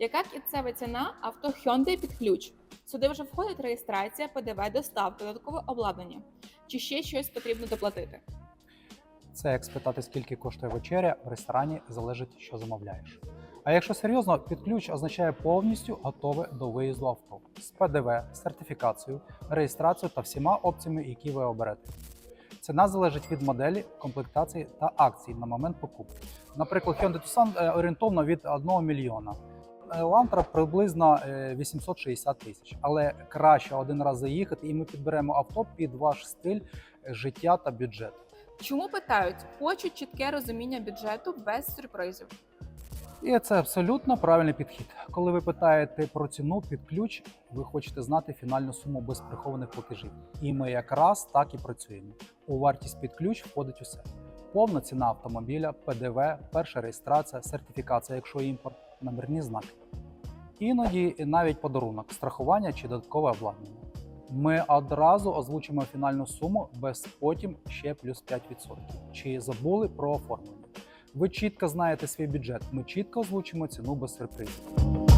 Яка кінцева ціна авто Hyundai під ключ? Сюди вже входить реєстрація, ПДВ, доставка, додаткове обладнання. Чи ще щось потрібно доплатити? Це як спитати, скільки коштує вечеря в ресторані, залежить, що замовляєш. А якщо серйозно, під ключ означає повністю готове до виїзду авто з ПДВ, сертифікацією, реєстрацією та всіма опціями, які ви оберете. Ціна залежить від моделі, комплектації та акцій на момент покупки. Наприклад, Hyundai Tucson е, орієнтовно від 1 мільйона. Elantra приблизно е, 860 тисяч, але краще один раз заїхати, і ми підберемо авто під ваш стиль е, життя та бюджет. Чому питають? Хочуть чітке розуміння бюджету без сюрпризів. І це абсолютно правильний підхід. Коли ви питаєте про ціну під ключ, ви хочете знати фінальну суму без прихованих платежів. І ми якраз так і працюємо. У вартість під ключ входить усе: повна ціна автомобіля, ПДВ, перша реєстрація, сертифікація, якщо імпорт, номерні знаки. Іноді навіть подарунок, страхування чи додаткове обладнання. Ми одразу озвучимо фінальну суму без потім ще плюс 5%. Чи забули про оформлення? Ви чітко знаєте свій бюджет. Ми чітко озвучимо ціну без сюрпризів.